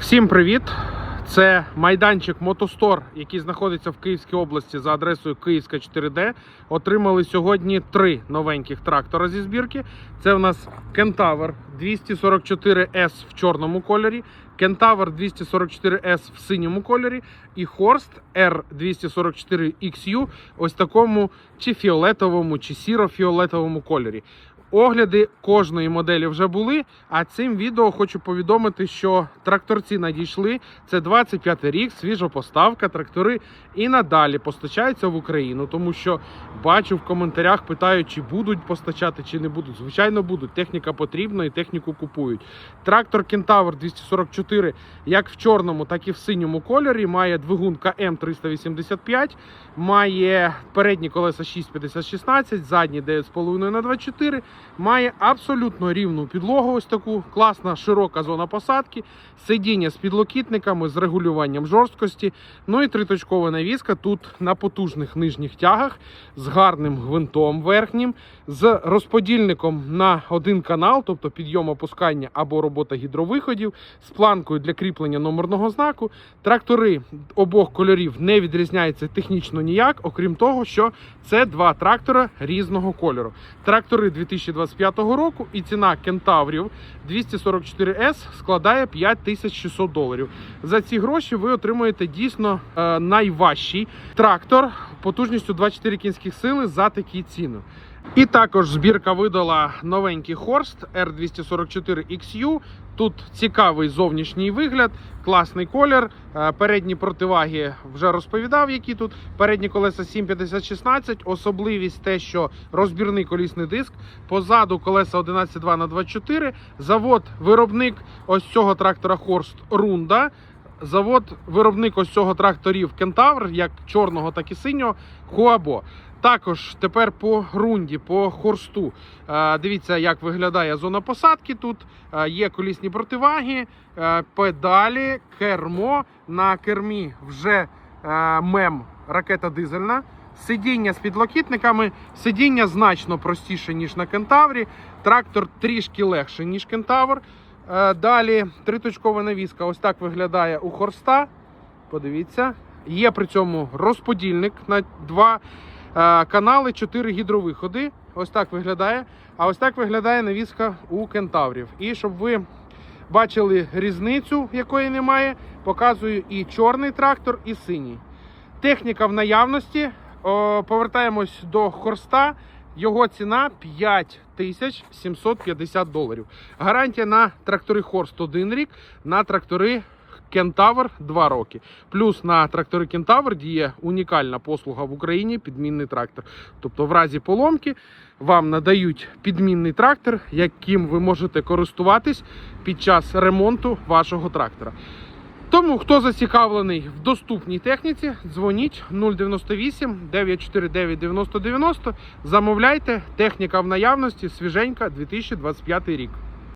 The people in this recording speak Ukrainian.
Всім привіт! Це майданчик Мотостор, який знаходиться в Київській області за адресою Київська 4D. Отримали сьогодні три новеньких трактора зі збірки. Це в нас Кентавр 244S в чорному кольорі, Кентавр 244S в синьому кольорі і Хорст R244XU ось такому чи фіолетовому, чи сіро-фіолетовому кольорі. Огляди кожної моделі вже були. А цим відео хочу повідомити, що тракторці надійшли. Це 25 рік, свіжа поставка. Трактори і надалі постачаються в Україну, тому що бачу в коментарях, питають, чи будуть постачати, чи не будуть. Звичайно, будуть. Техніка потрібна і техніку купують. Трактор Кентавр 244, як в чорному, так і в синьому кольорі, має двигун КМ 385, має передні колеса 6,50-16, задні 9,5 на 24 Має абсолютно рівну підлогу, ось таку класна широка зона посадки, сидіння з підлокітниками, з регулюванням жорсткості. Ну і триточкова навіска тут на потужних нижніх тягах, з гарним гвинтом верхнім, з розподільником на один канал, тобто підйом опускання або робота гідровиходів, з планкою для кріплення номерного знаку. Трактори обох кольорів не відрізняються технічно ніяк, окрім того, що це два трактора різного кольору. Трактори 2025 року і ціна кентаврів 244S складає 5600 доларів. За ці гроші ви отримуєте дійсно е, найважчий трактор потужністю 24 кінських сили за такі ціни. І також збірка видала новенький Хорст R244XU. Тут цікавий зовнішній вигляд, класний колір. Е, Передні противаги вже розповідав, які тут. Передні колеса 750-16. Особливість те, що розбірний колісний диск. Позаду колеса 11,2 на 24. Завод виробник ось цього трактора Хорст Рунда. Завод виробник ось цього тракторів Кентавр, як чорного, так і синього, Хуабо. Також тепер по рунді, по хорсту. Е, Дивіться, як виглядає зона посадки. Тут Е, є колісні противаги, е, педалі, кермо. На кермі вже мем ракета дизельна. Сидіння з підлокітниками, сидіння значно простіше, ніж на кентаврі. Трактор трішки легше, ніж кентавр. Далі триточкова навіска. Ось так виглядає у хорста. Подивіться. Є при цьому розподільник на два канали, чотири гідровиходи. Ось так виглядає. А ось так виглядає навіска у кентаврів. І щоб ви бачили різницю, якої немає, показую і чорний трактор, і синій. Техніка в наявності. Повертаємось до хорста. Його ціна 5750 доларів. Гарантія на трактори Хорст 1 рік, на трактори Кентавр 2 роки. Плюс на трактори Кентавр діє унікальна послуга в Україні підмінний трактор. Тобто, в разі поломки вам надають підмінний трактор, яким ви можете користуватись під час ремонту вашого трактора. Тому, хто зацікавлений в доступній техніці, дзвоніть 098 949 9090, замовляйте, техніка в наявності, свіженька 2025 рік.